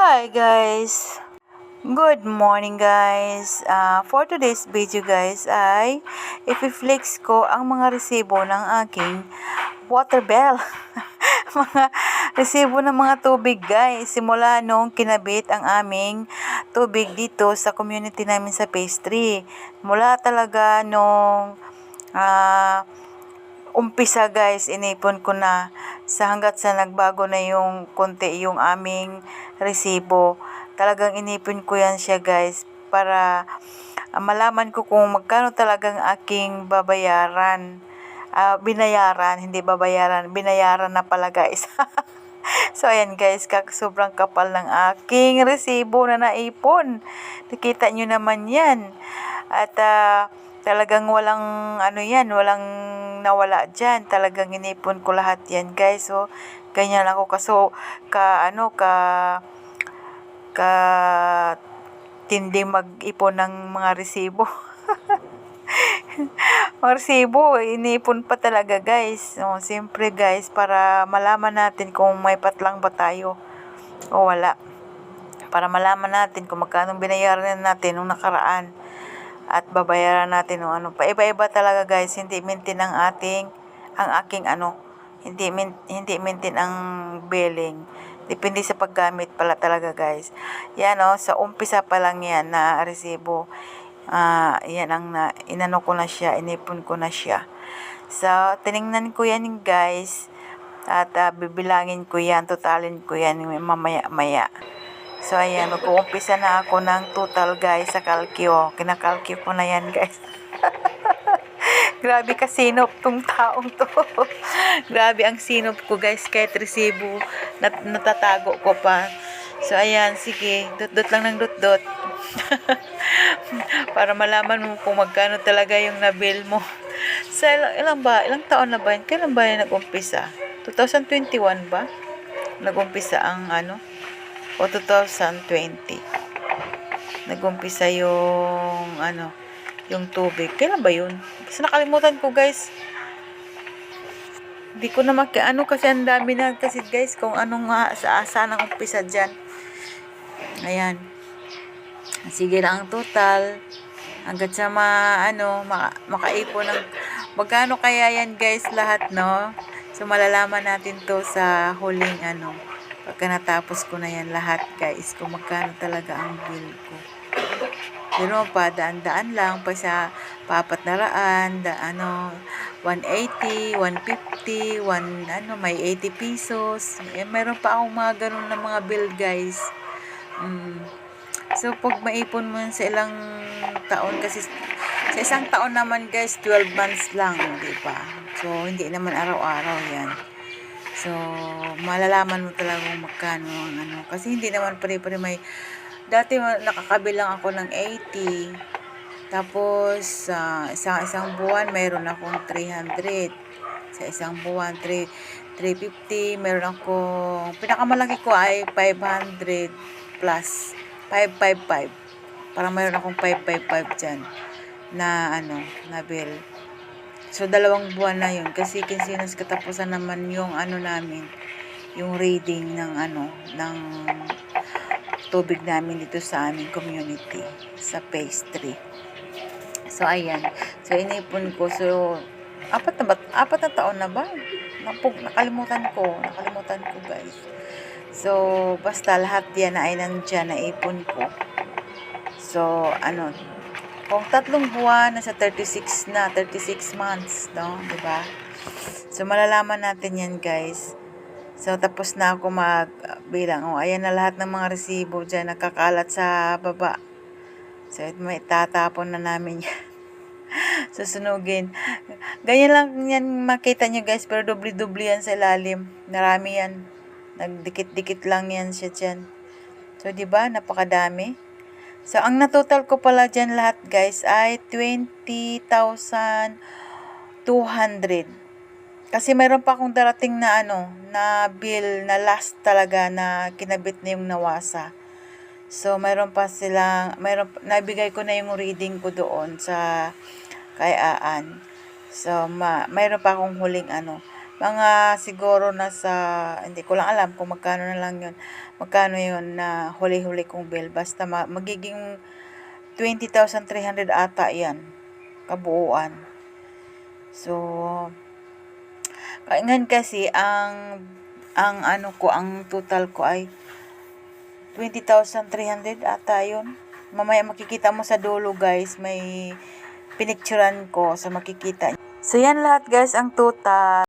Hi guys! Good morning guys! Ah, for today's video guys ay ipiflex ko ang mga resibo ng aking water bill. mga resibo ng mga tubig guys. Simula nung kinabit ang aming tubig dito sa community namin sa 3. Mula talaga nung ah, umpisa guys, inipon ko na sa hanggat sa nagbago na yung konti yung aming resibo. Talagang inipon ko yan siya guys para malaman ko kung magkano talagang aking babayaran. Ah, binayaran, hindi babayaran, binayaran na pala guys. so ayan guys, kak sobrang kapal ng aking resibo na naipon. Nakita nyo naman yan. At ah, talagang walang ano yan, walang nawala dyan. Talagang inipon ko lahat yan guys. So, ganyan ako kaso ka ano ka ka tinding mag-ipon ng mga resibo. mga resibo, inipon pa talaga guys. So, siyempre guys, para malaman natin kung may patlang ba tayo o wala. Para malaman natin kung magkano binayaran natin nung nakaraan at babayaran natin ng ano pa. Iba-iba talaga guys, hindi mintin ang ating, ang aking ano, hindi, min, hindi mintin ang billing. Depende sa paggamit pala talaga guys. Yan o, sa umpisa pa lang yan na resibo. Ah, yan ang na, inano ko na siya, inipon ko na siya. So, tiningnan ko yan guys. At ah, bibilangin ko yan, totalin ko yan mamaya-maya. So, ayan, mag-uumpisa na ako ng total, guys, sa kalkyo. Kinakalkyo ko na yan, guys. Grabe ka sinop tong taong to. Grabe ang sinop ko, guys, kahit resibo. Nat natatago ko pa. So, ayan, sige. Dot-dot lang ng dot-dot. Para malaman mo kung magkano talaga yung nabil mo. Sa ilang, ilang ba? Ilang taon na ba? Kailan ba yun nag-umpisa? 2021 ba? Nag-umpisa ang ano? O 2020 nagumpisa yung ano yung tubig. Kailan ba yun? Kasi nakalimutan ko guys. Hindi ko na maki ano kasi ang dami na kasi guys kung anong nga sa asa ng umpisa dyan. Ayan. Sige lang ang total. Hanggat sa ma, ano, maka, makaipon ng magkano kaya yan guys lahat no? So malalaman natin to sa huling ano pagka natapos ko na yan lahat guys kung magkano talaga ang bill ko. Pero pa daan-daan lang pa sa papat na raan da, ano 180 150 1 ano may 80 pesos. Eh, meron pa akong mga ganun na mga bill guys. Mm. so pag maipon mo sa ilang taon kasi sa isang taon naman guys 12 months lang di ba? So hindi naman araw-araw yan So, malalaman mo talaga kung magkano ang ano. Kasi hindi naman pare-pare may... Dati nakakabilang ako ng 80. Tapos, uh, isang, isang buwan, mayroon akong 300. Sa isang buwan, 3, 350. Meron akong... Pinakamalaki ko ay 500 plus. 555. Parang mayroon akong 555 dyan na ano, na bill. So, dalawang buwan na yun. Kasi kinsinas katapusan naman yung ano namin, yung reading ng ano, ng tubig namin dito sa aming community, sa 3. So, ayan. So, inipon ko. So, apat na, ba, apat na taon na ba? Napug, nakalimutan ko. Nakalimutan ko, guys. So, basta lahat yan ay nandyan na ipon ko. So, ano, kung tatlong buwan, nasa 36 na, 36 months, no? ba diba? So, malalaman natin yan, guys. So, tapos na ako magbilang. Oh, ayan na lahat ng mga resibo dyan, nakakalat sa baba. So, may tatapon na namin yan. Susunugin. Ganyan lang yan makita nyo, guys, pero dubli-dubli yan sa ilalim. Narami yan. Nagdikit-dikit lang yan siya dyan. So, di ba Napakadami. So, ang natotal ko pala dyan lahat guys ay 20,200. Kasi mayroon pa akong darating na ano, na bill na last talaga na kinabit na yung nawasa. So, mayroon pa silang, mayroon, nabigay ko na yung reading ko doon sa kay Aan. So, ma, mayroon pa akong huling ano. Mga siguro nasa, hindi ko lang alam kung magkano na lang yun. Magkano yun na huli-huli kong bill. Basta ma- magiging 20,300 ata yan. Kabuuan. So, ngayon kasi, ang, ang ano ko, ang total ko ay 20,300 ata yun. Mamaya makikita mo sa dulo guys, may pinicturan ko sa makikita. So yan lahat guys ang total.